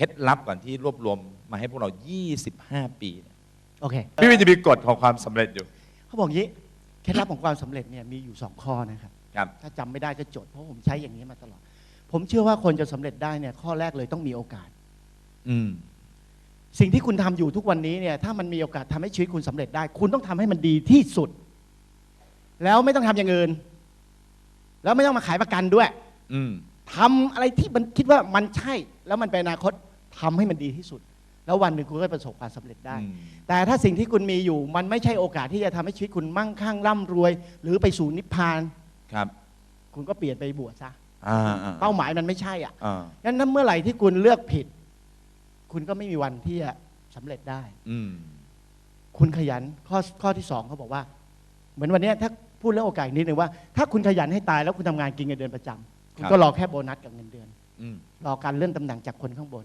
เคล็ดลับก่อนที่รวบรวมมาให้พวกเรา 25 ปีเนี่ยโอเคพี่วินจะมีกฎของความสำเร็จอยู่ เขาบอกงี้เคล็ดลับของความสำเร็จเนี่ยมีอยู่สองข้อนะครับ ครับ ถ้าจำไม่ได้ก็จด เพราะผมใช้อย่างนี้มาตลอด ผมเชื่อว่าคนจะสำเร็จได้เนี่ยข้อแรกเลยต้องมีโอกาส อืม สิ่งที่คุณทำอยู่ทุกวันนี้เนี่ยถ้ามันมีโอกาสทำให้ชีวิตคุณสำเร็จได้ คุณต้องทำให้มันดีที่สุด แล้วไม่ต้องทำอย่างอื่น แล้วไม่ต้องมาขายประกันด้วย อืม ทำอะไรที่มันคิดว่ามันใช่แล้วมันเป็นอนาคต ทำให้มันดีที่สุด แล้ววันหนึ่งคุณก็ประสบความสำเร็จได้อืมแต่ถ้าสิ่งที่คุณมีอยู่ มันไม่ใช่โอกาสที่จะทำให้ชีวิตคุณมั่งคั่งร่ำรวย หรือไปสู่นิพพานครับ คุณก็เปลี่ยนไปบวชซะอ่าอ่าเป้าหมายมันไม่ใช่อะอ่างั้นถ้าเมื่อไหร่ที่คุณเลือกผิด คุณก็ไม่มีวันที่จะสำเร็จได้ อืมคุณขยันข้อข้อที่สองเขาบอกว่า เหมือนวันเนี้ยถ้าพูดเรื่องโอกาสอีกนิดหนึ่งว่าถ้าคุณขยันให้ตายแล้วคุณทำงานกินเงินเดือนประจำคุณก็รอแค่โบนัสกับเงินเดือนอืมรอการเลื่อนตำแหน่งจากคนข้างบน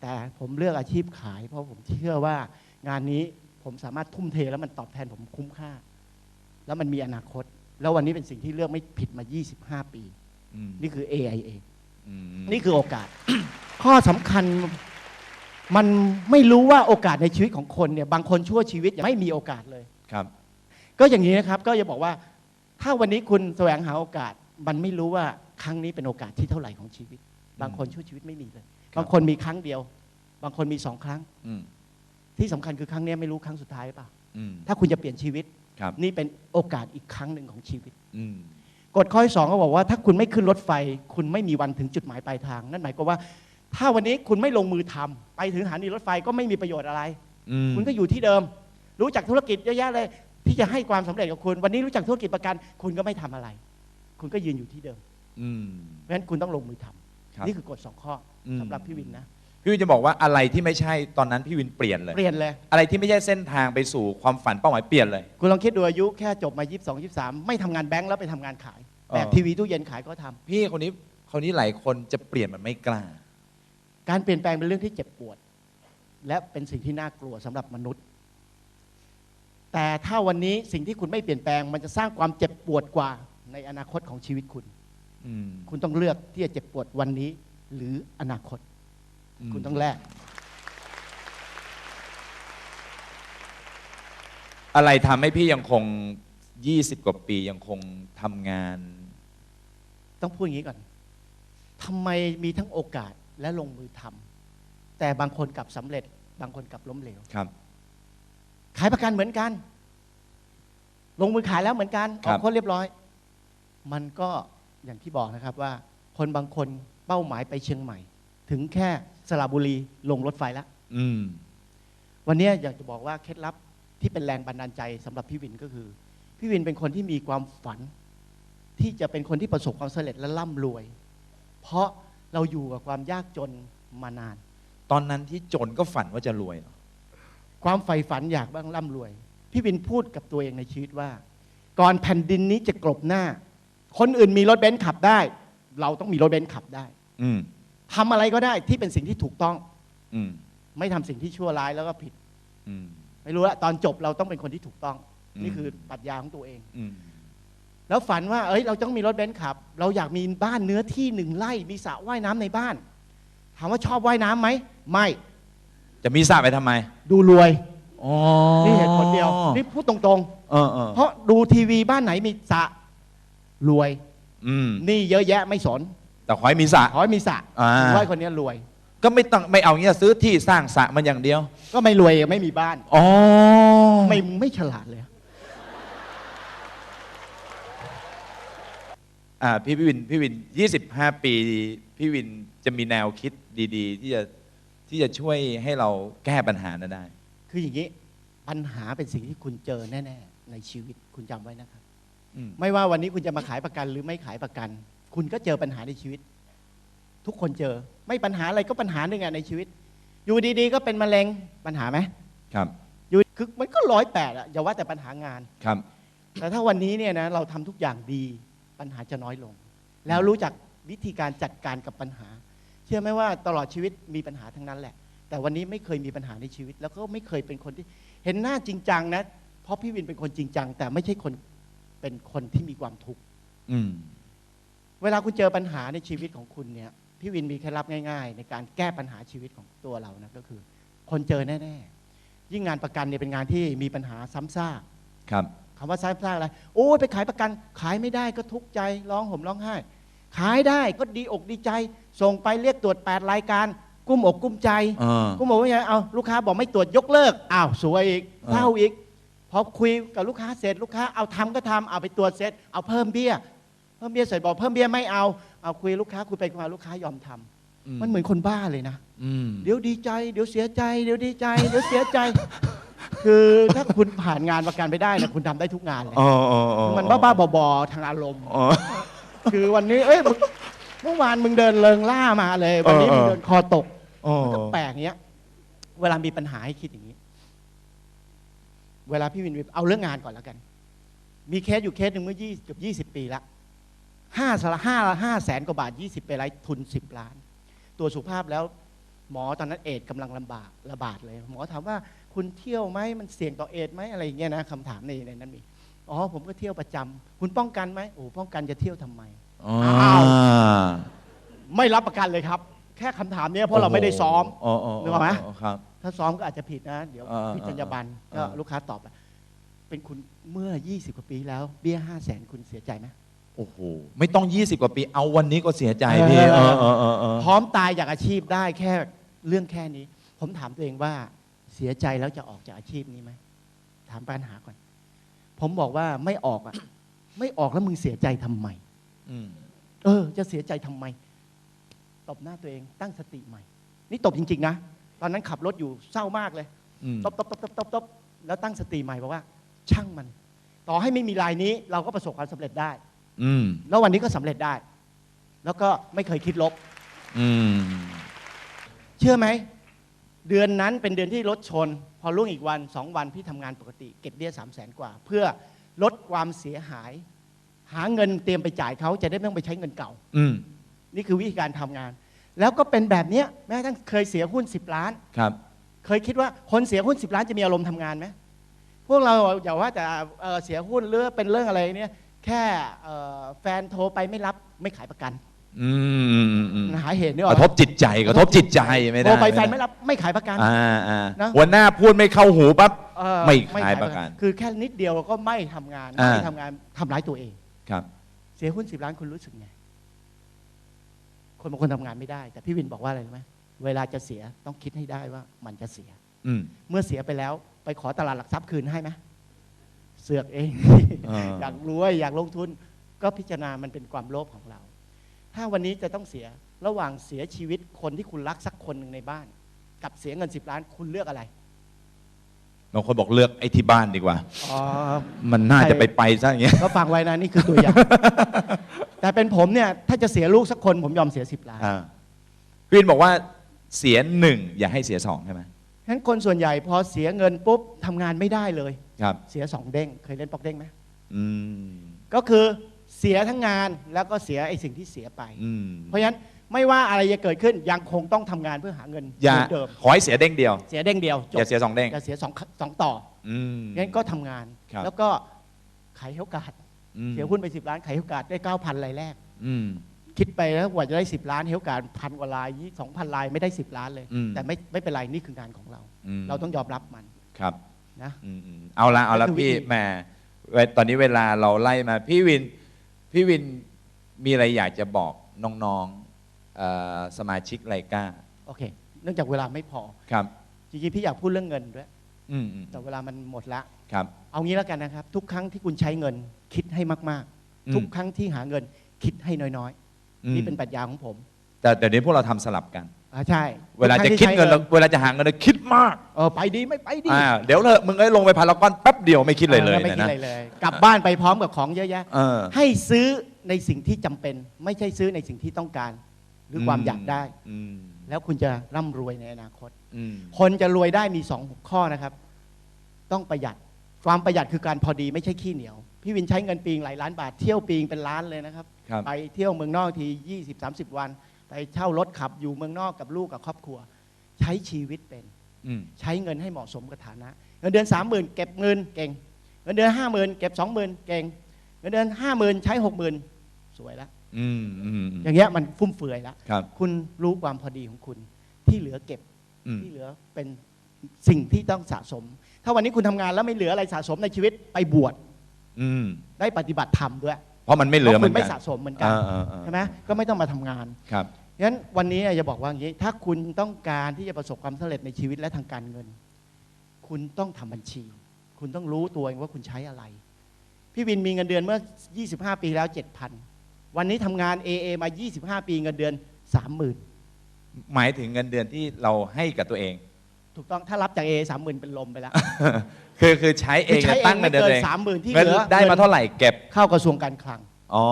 แต่ผมเลือกอาชีพขาย เพราะผมเชื่อว่างานนี้ผมสามารถทุ่มเทแล้วมันตอบแทนผมคุ้มค่า แล้วมันมีอนาคต แล้ววันนี้เป็นสิ่งที่เลือกไม่ผิดมา 25 ปี อืมนี่คือ AIA อืมนี่คือโอกาส ข้อสำคัญมันไม่รู้ว่าโอกาสในชีวิตของคนเนี่ยบางคนชั่วชีวิตยังไม่มีโอกาสเลย ครับ ก็อย่างนี้นะครับก็จะบอกว่า ถ้าวันนี้คุณแสวงหาโอกาส มันไม่รู้ว่าครั้งนี้เป็นโอกาสที่เท่าไหร่ของชีวิต บางคนชั่วชีวิตไม่มีเลยครับบางคนมีครั้งเดียว บางคนมีสองครั้งอืมที่สำคัญคือครั้งนี้ไม่รู้ครั้งสุดท้ายหรือเปล่าอืมถ้าคุณจะเปลี่ยนชีวิตครับนี่เป็นโอกาสอีกครั้งหนึ่งของชีวิตอืมกฎข้อที่สองก็บอกว่าถ้าคุณไม่ขึ้นรถไฟ คุณไม่มีวันถึงจุดหมายปลายทาง นั่นหมายความว่า ถ้าวันนี้คุณไม่ลงมือทำไปถึงสถานีรถไฟก็ไม่มีประโยชน์อะไรอืมคุณก็อยู่ที่เดิม รู้จักธุรกิจเยอะแยะเลย ที่จะให้ความสำเร็จกับคุณ วันนี้รู้จักธุรกิจประกัน คุณก็ไม่ทำอะไร คุณก็ยืนอยู่ที่เดิมอืมเพราะฉะนั้นคุณต้องลงมือทำครับนี่คือกฎสองข้ออมสำหรับพี่วินนะ พี่วินจะบอกว่าอะไรที่ไม่ใช่ตอนนั้นพี่วินเปลี่ยนเลย เปลี่ยนเลย อะไรที่ไม่ใช่เส้นทางไปสู่ความฝันเป้าหมายเปลี่ยนเลย คุณลองคิดดูอายุแค่จบมา 22 23 ไม่ทำงานแบงก์แล้วไปทำงานขายอ๋อแบกทีวีตู้เย็นขายก็ทำพี่คนนี้คนนี้หลายคนจะเปลี่ยนมันไม่กล้า การเปลี่ยนแปลงเป็นเรื่องที่เจ็บปวด และเป็นสิ่งที่น่ากลัวสำหรับมนุษย์ แต่ถ้าวันนี้สิ่งที่คุณไม่เปลี่ยนแปลง มันจะสร้างความเจ็บปวดกว่าในอนาคตของชีวิตคุณ อืม คุณต้องเลือกที่จะเจ็บปวดวันนี้หรืออนาคตม คุณต้องแลกอะไรทำให้พี่ยังคง 20 กว่าปียังคงทำงาน ต้องพูดอย่างนี้ก่อนทำไมมีทั้งโอกาสและลงมือทำแต่บางคนกลับสำเร็จ บางคนกลับล้มเหลวครับ ขายประกันเหมือนกัน ลงมือขายแล้วเหมือนกันคอรัอบกคนเรียบร้อย มันก็อย่างที่บอกนะครับว่า คนบางคนเป้าหมายไปเชียงใหม่ ถึงแค่สระบุรีลงรถไฟแล้วอืม วันนี้อยากจะบอกว่าเคล็ดลับที่เป็นแรงบันดาลใจสำหรับพี่วินก็คือ พี่วินเป็นคนที่มีความฝัน ที่จะเป็นคนที่ประสบความสำเร็จและร่ำรวย เพราะเราอยู่กับความยากจนมานาน ตอนนั้นที่จนก็ฝันว่าจะรวยเหรอความใฝ่ฝันอยากบ้างร่ำรวย พี่วินพูดกับตัวเองในชีวิตว่า ก่อนแผ่นดินนี้จะกลบหน้า คนอื่นมีรถเบนซ์ขับได้ เราต้องมีรถเบนซ์ขับได้ อืม ทำอะไรก็ได้ที่เป็นสิ่งที่ถูกต้อง อืมไม่ทำสิ่งที่ชั่วร้ายแล้วก็ผิด อืม ไม่รู้ละตอนจบเราต้องเป็นคนที่ถูกต้อง อืม นี่คือปรัชญาของตัวเอง อืม แล้วฝันว่า เอ้ย เราต้องมีรถเบนซ์ขับ เราอยากมีบ้านเนื้อที่หนึ่งไร่ มีสระว่ายน้ำในบ้าน ถามว่าชอบว่ายน้ำไหม ไม่ จะมีสระไปทำไมดูรวย อ๋อนี่เหตุผลเดียว นี่พูดตรงเออเออๆ เพราะดูทีวีบ้านไหนมีสระรวย อืมนี่เยอะแยะไม่สน แต่ขอให้มีสระ ขอให้มีสระอ่า ถือว่าคนนี้รวย ก็ไม่ต้องไม่เอาเงี้ยซื้อที่สร้างสระมันอย่างเดียว ก็ไม่รวยไม่มีบ้าน อ๋อไม่ไม่ฉลาดเลย อ่าพี่พี่วินพี่วิน 25 ปี พี่วินจะมีแนวคิดดี ๆ ที่จะที่จะช่วยให้เราแก้ปัญหานั้นได้ คืออย่างนี้ ปัญหาเป็นสิ่งที่คุณเจอแน่ ๆ ในชีวิตคุณจำไว้นะครับ อืม ไม่ว่าวันนี้คุณจะมาขายประกันหรือไม่ขายประกัน คุณก็เจอปัญหาในชีวิต ทุกคนเจอ ไม่ปัญหาอะไรก็ปัญหาหนึ่งอะในชีวิต อยู่ดีๆ ก็เป็นมะเร็งปัญหาไหมครับ อยู่คือมันก็ร้อยแปดอะอย่าว่าแต่ปัญหางานครับ แต่ถ้าวันนี้เนี่ยนะเราทำทุกอย่างดีปัญหาจะน้อยลง แล้วรู้จักวิธีการจัดการกับปัญหา เชื่อไหมว่าตลอดชีวิตมีปัญหาทั้งนั้นแหละ แต่วันนี้ไม่เคยมีปัญหาในชีวิต แล้วก็ไม่เคยเป็นคนที่เห็นหน้าจริงจังนะเพราะพี่วินเป็นคนจริงจัง แต่ไม่ใช่คนเป็นคนที่มีความทุกข์อืม เวลาคุณเจอปัญหาในชีวิตของคุณเนี่ยพี่วินมีเคล็ดลับง่าย ๆ ในการแก้ปัญหาชีวิตของตัวเรานะก็คือ คนเจอแน่ๆยิ่งงานประกันเนี่ยเป็นงานที่มีปัญหาซ้ำซากครับคำว่าซ้ำซากอะไรโอ้ยไปขายประกัน ขายไม่ได้ก็ทุกข์ใจร้องห่มร้องไห้ ขายได้ก็ดีอกดีใจ ส่งไปเรียกตรวจ8รายการ กุ้มอกกุ้มใจเออกุ้มอกกุ้มใจเอาลูกค้าบอกไม่ตรวจยกเลิกอ้าวสวยอีกเออเศร้าอีกพอคุยกับลูกค้าเสร็จลูกค้าเอาทำก็ทำเอาไปตรวจเสร็จเอาเพิ่มเบี้ย เพิ่มเบี้ยเสร็จบอกเพิ่มเบี้ยไม่เอาเอาคุยลูกค้าคุยไปคุยมาลูกค้ายอมทำมันเหมือนคนบ้าเลยนะอืมเดี๋ยวดีใจเดี๋ยวเสียใจ เดี๋ยวดีใจ เดี๋ยวเสียใจ คือถ้าคุณผ่านงานประกันไปได้นะคุณทำได้ทุกงานเลยอ๋ออ๋ออ๋อมันบ้าๆบอๆทางอารมณ์อ๋อคือวันนี้ เอ้ยมึงเมื่อวานมึงเดินเริงล่ามาเลย วันนี้เออมึงเออเดินคอตกอ๋อมันก็แปลกเนี้ย เวลามีปัญหาให้คิดอย่างนี้ เวลาพี่วินเอาเรื่องงานก่อนแล้วกัน มีเคสอยู่เคสหนึ่งเมื่อยี่เกือบยี่สิบปีละ ห้าสละห้าห้าแสนกว่าบาทยี่สิบไปไลทุนสิบล้าน ตัวสุภาพแล้วหมอตอนนั้นเอดส์กำลังลำบากระบาดเลย หมอถามว่าคุณเที่ยวไหมมันเสี่ยงต่อเอดส์ไหมอะไรอย่างเงี้ยนะคำถามในในนั้นมีอ๋อผมก็เที่ยวประจำคุณป้องกันไหมโอ้ป้องกันจะเที่ยวทำไมอ๋ออ้าวไม่รับประกันเลยครับ แค่คำถามเนี้ยเพราะเราไม่ได้ซ้อมอ๋ออ๋อนึกออกไหมครับถ้าซ้อมก็อาจจะผิดนะ เดี๋ยวเออพิจรรยาบันเออก็ลูกค้าตอบเป็นคุณเมื่อ 20 กว่าปีแล้วเบี้ย5 0 0แสนคุณเสียใจไหม โอ้โหไม่ต้อง 20 กว่าปี เอาวันนี้ก็เสียใจพี่เอเอออเออเออเออพร้อมตายจากอาชีพได้แค่เรื่องแค่นี้ ผมถามตัวเองว่าเสียใจแล้วจะออกจากอาชีพนี้ไหมถามปัญหาก่อน ผมบอกว่าไม่ออกอะ ไม่ออกแล้วมึงเสียใจทำไม อืมเออ จะเสียใจทำไม ตบหน้าตัวเองตั้งสติใหม่ นี่ตบจริง ๆ นะ ตอนนั้นขับรถอยู่เศร้ามากเลย อืมตบตบตบตบตบตบแล้วตั้งสติใหม่บอกว่า ช่างมัน ต่อให้ไม่มีลายนี้ เราก็ประสบความสำเร็จได้ อืม แล้ววันนี้ก็สำเร็จได้ แล้วก็ไม่เคยคิดลบ อืม เชื่อไหม เดือนนั้นเป็นเดือนที่รถชน พอล่วงอีกวันสองวันพี่ทำงานปกติ เก็บเบี้ยสามแสนกว่า เพื่อลดความเสียหาย หาเงินเตรียมไปจ่ายเขาจะได้ไม่ต้องไปใช้เงินเก่า อืม นี่คือวิธีการทำงาน แล้วก็เป็นแบบเนี้ยแม้กระทั่งเคยเสียหุ้น 10 ล้าน ครับ เคยคิดว่าคนเสียหุ้น 10 ล้านจะมีอารมณ์ทำงานไหมพวกเราอย่าว่าแต่เอ่อเสียหุ้นหรือเป็นเรื่องอะไรเนี่ย แค่เอ่อแฟนโทรไปไม่รับไม่ขายประกันอืมอืมอืมอืมหาเหตุเนี่ยกระทบจิตใจกระทบจิตใจไม่ได้โทรไปแฟนด้ไม่รับไม่ขายประกัน อ่าอ่านะ หัวหน้าพูดไม่เข้าหูปั๊บเอ่อไม่ขายประกัน คือแค่นิดเดียวก็ไม่ทำงานอ่า ไม่ทำงานทำร้ายตัวเอง ครับ เสียหุ้น10ล้านคุณรู้สึกไง คนบางคนทำงานไม่ได้ แต่พี่วินบอกว่าอะไรรู้ไหมเวลาจะเสียต้องคิดให้ได้ว่ามันจะเสีย อืม เมื่อเสียไปแล้ว ไปขอตลาดหลักทรัพย์คืนให้ไหม เสือกเองอ่าอยากรวยอยากลงทุน ก็พิจารณามันเป็นความโลภของเรา ถ้าวันนี้จะต้องเสียระหว่างเสียชีวิตคนที่คุณรักสักคนหนึ่งในบ้าน กับเสียเงินสิบล้านคุณเลือกอะไรบางคนบอกเลือกไอ้ที่บ้านดีกว่าอ๋อมันน่าจะไปไปซะอย่างเงี้ยก็ฟังไว้นะนี่คือตัวอย่าง แต่เป็นผมเนี่ย ถ้าจะเสียลูกสักคนผมยอมเสียสิบล้านอ่าพี่วินบอกว่าเสียหนึ่งอย่าให้เสียสองใช่ไหมฉะนั้นคนส่วนใหญ่พอเสียเงินปุ๊บทำงานไม่ได้เลย ครับ เสียสองเด้ง เคยเล่นปอกเด้งไหมอืมก็คือเสียทั้งงานแล้วก็เสียไอ้สิ่งที่เสียไป อืมเพราะฉะนั้นไม่ว่าอะไรจะเกิดขึ้นยังคงต้องทำงานเพื่อหาเงินอย่าเหมือนเดิม ขอให้เสียเด้งเดียว เสียเด้งเดียวจอย่าบเสียสองเด้ง อย่าเสียสองสองต่ออืมงั้นก็ทำงาน ครับ แล้วก็ขายเฮลการ์ดอืมเสียหุ้นไปสิบล้านขายเฮลการ์ดได้เก้าพันรายแรก อืม คิดไปแล้วกว่าจะได้สิบล้านเฮลการ์ดพันกว่าลายสองพันลายไม่ได้สิบล้านเลย อืม แต่ไม่ไม่เป็นไรนี่คืองานของเรา มเราต้องยอมรับมัน ครับ นะอืมอืมเอาละเอาละนั่นคือพี่วิธีแหมเว้ยตอนนี้เวลาเราไล่มา พี่วิน พี่วินมีอะไรอยากจะบอกน้องๆเอ่อสมาชิกไลกาโอเค เนื่องจากเวลาไม่พอครับจริงๆพี่อยากพูดเรื่องเงินด้วยอืมอืมแต่เวลามันหมดละครับ เอางี้แล้วกันนะครับ ทุกครั้งที่คุณใช้เงิน คิดให้มากอืมๆทุกครั้งที่หาเงิน คิดให้น้อยอืๆมนี่เป็นปรัชญาของผม แต่เดี๋ยวนี้พวกเราทำสลับกัน อ่าใช่เวลาทุกจะรั้งคิดที่เงินใช้เราเวลาจะหาเงินเราคิดมากเออไปดีไม่ไปดีอ่าเดี๋ยวเลยมึงเอ้ยลงไปพารากอนแป๊บเดียวไม่คิดเลยเลยออไม่คิดนะอะไรเลยกลับบ้านไปพร้อมกับของเยอะแยะเออให้ซื้อในสิ่งที่จำเป็น ไม่ใช่ซื้อในสิ่งที่ต้องการ หรือความอยากได้อืมแล้วคุณจะร่ำรวยในอนาคตอืมคนจะรวยได้มีสองข้อนะครับ ต้องประหยัดความประหยัดคือการพอดีไม่ใช่ขี้เหนียว พี่วินใช้เงินปีงหลายล้านบาทเที่ยวปีงเป็นล้านเลยนะครับครับไปเที่ยวเมืองนอกที 20 30 วัน ไปเช่ารถขับอยู่เมืองนอกกับลูกกับครอบครัว ใช้ชีวิตเป็นอืมใช้เงินให้เหมาะสมกับฐานะ เงินเดือนสามหมื่นเก็บเงินเก่ง เงินเดือนห้าหมื่นเก็บสองหมื่นเก่ง เงินเดือนห้าหมื่นใช้หกหมื่นสวยแล้วอืมอืมอย่างเงี้ยมันฟุ่มเฟือยแล้วครับคุณรู้ความพอดีของคุณ ที่เหลือเก็บอืมที่เหลือเป็นสิ่งที่ต้องสะสม ถ้าวันนี้คุณทำงานแล้วไม่เหลืออะไรสะสมในชีวิตไปบวชอืมได้ปฏิบัติธรรมด้วยเพ ราะมันไม่เหลือพราะเหมืคุอณนไม่กันสะสมเหมือนกันอ่าอ่าอ่าใช่ไหมก็ไม่ต้องมาทำงานครับงั้นวันนี้จะบอกว่าอย่างนี้ถ้าคุณต้องการที่จะประสบความสำเร็จในชีวิตและทางการเงิน คุณต้องทำบัญชี คุณต้องรู้ตัวเองว่าคุณใช้อะไร พี่วินมีเงินเดือนเมื่อ 25 ปีแล้ว 7,000 วันนี้ทำงาน AA มา 25 ปีเงินเดือน 30,000 หมายถึงเงินเดือนที่เราให้กับตัวเอง ถูกต้องถ้ารับจาก AA 30,000เป็นลมไปแล้ว คือคือใช้เองใช้เอตั้งงเงิไม่นเดือนเกิตัวนเองสามหมื่นที่เงินเหลือได้มาเท่าไหร่เก็บ เข้ากระทรวงการคลัง อ๋อ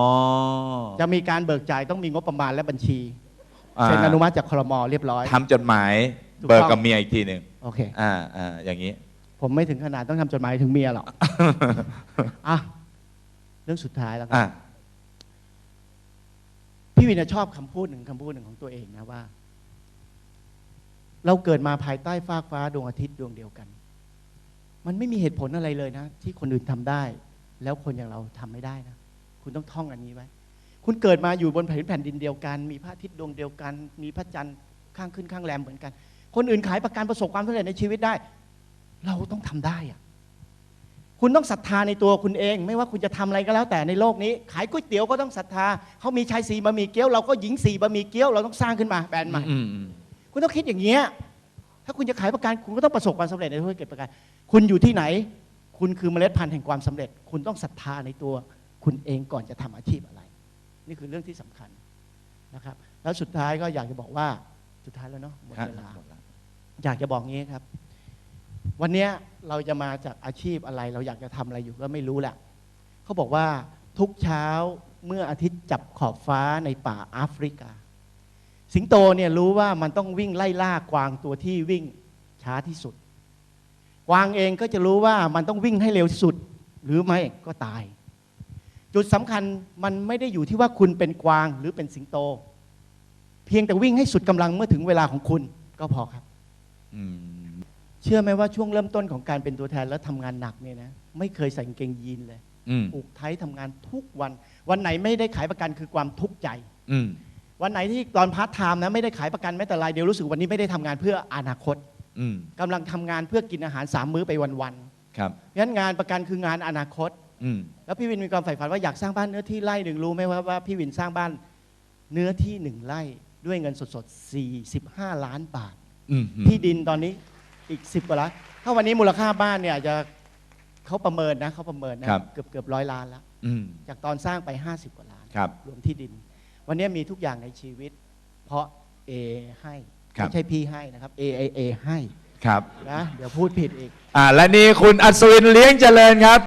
จะมีการเบิกจ่ายต้องมีงบประมาณและบัญชีาเซ็นอนุมัติจากครมเรียบร้อย ทำจดหมายถูกต้อง เบิกกับเมียอีกทีหนึ่งโอเค อ่าอ่าอย่างนี้ ผมไม่ถึงขนาดต้องทำจดหมายถึงเมียหรอกอะเรื่องสุดท้ายแล้วครับ อ่าพี่วินนะชอบคำพูดหนึ่งคำพูดหนึ่งของตัวเองนะว่า เราเกิดมาภายใต้ฟากฟ้าดวงอาทิตย์ดวงเดียวกัน มันไม่มีเหตุผลอะไรเลยนะ ที่คนอื่นทำได้ แล้วคนอย่างเราทำไม่ได้นะ คุณต้องท่องอันนี้ไว้ คุณเกิดมาอยู่บนแผ่นแผ่นดินเดียวกัน มีพระอาทิตย์ดวงเดียวกัน มีพระจันทร์ข้างขึ้นข้างแรมเหมือนกัน คนอื่นขายประกันประสบความสำเร็จในชีวิตได้ เราต้องทำได้อะคุณต้องศรัทธาในตัวคุณเอง ไม่ว่าคุณจะทำอะไรก็แล้วแต่ในโลกนี้ ขายก๋วยเตี๋ยวก็ต้องศรัทธาเขามีชายสีบะหมี่เกี๊ยวเราก็หญิงสีบะหมี่เกี๊ยวเราต้องสร้างขึ้นมาแบรนด์ใหม่ คุณต้องคิดอย่างเงี้ยถ้าคุณจะขายประกันคุณก็ต้องประสบความสำเร็จในธุรกิจประกัน คุณอยู่ที่ไหน คุณคือเมล็ดพันธุ์แห่งความสำเร็จ คุณต้องศรัทธาในตัว คุณเองก่อนจะทำอาชีพอะไร นี่คือเรื่องที่สำคัญนะครับ แล้วสุดท้ายก็อยากจะบอกว่าสุดท้ายแล้วเนาะหมดครับเวลาอยากจะบอกงี้ครับ วันเนี้ยเราจะมาจากอาชีพอะไร เราอยากจะทำอะไรอยู่ก็ไม่รู้แหละเขาบอกว่าทุกเช้าเมื่ออาทิตย์จับขอบฟ้าในป่าแอฟริกา สิงโตเนี่ยรู้ว่ามันต้องวิ่งไล่ล่ากวางตัวที่วิ่งช้าที่สุด กวางเองก็จะรู้ว่ามันต้องวิ่งให้เร็วที่สุด หรือไม่ก็ตาย จุดสำคัญมันไม่ได้อยู่ที่ว่าคุณเป็นกวางหรือเป็นสิงโต เพียงแต่วิ่งให้สุดกำลังเมื่อถึงเวลาของคุณก็พอครับอืมเชื่อไหมว่าช่วงเริ่มต้นของการเป็นตัวแทนแล้วทำงานหนักเนี่ยนะไม่เคยใส่กางเกงยีนเลยอืมปลูกไทยทำงานทุกวัน วันไหนไม่ได้ขายประกันคือความทุกข์ใจ อืม วันไหนที่ตอนพาร์ทไทม์นะไม่ได้ขายประกันแม้แต่รายเดียวรู้สึกวันนี้ไม่ได้ทำงานเพื่ออนาคตอืมกำลังทำงานเพื่อกินอาหารสามมื้อไปวันครับๆงั้นงานประกันคืองานอนาคต อืมแล้วพี่วินมีความใฝ่ฝันว่าอยากสร้างบ้านเนื้อที่ไร่หนึ่งรู้ไหมว่าว่าพี่วินสร้างบ้านเนื้อที่หนึ่งไร่ด้วยเงินสดๆ45 ล้านบาท อืมที่ดินตอนนี้อีก 10กว่าล้านถ้าวันนี้มูลค่าบ้านเนี่ยอาจจะเขาประเมินนะเขาประเมินนะครับเกือบเกือบร้อยล้านแล้ว อืมจากตอนสร้างไป 50 กว่าล้าน ครับ รวมที่ดิน วันนี้มีทุกอย่างในชีวิต เพราะ A ให้ครับ ไม่ใช่พี่ให้นะครับ A A A ให้ครับนะเดี๋ยวพูดผิดอีก อ่าและนี่คุณอัศวินเลี้ยงเจริญครับ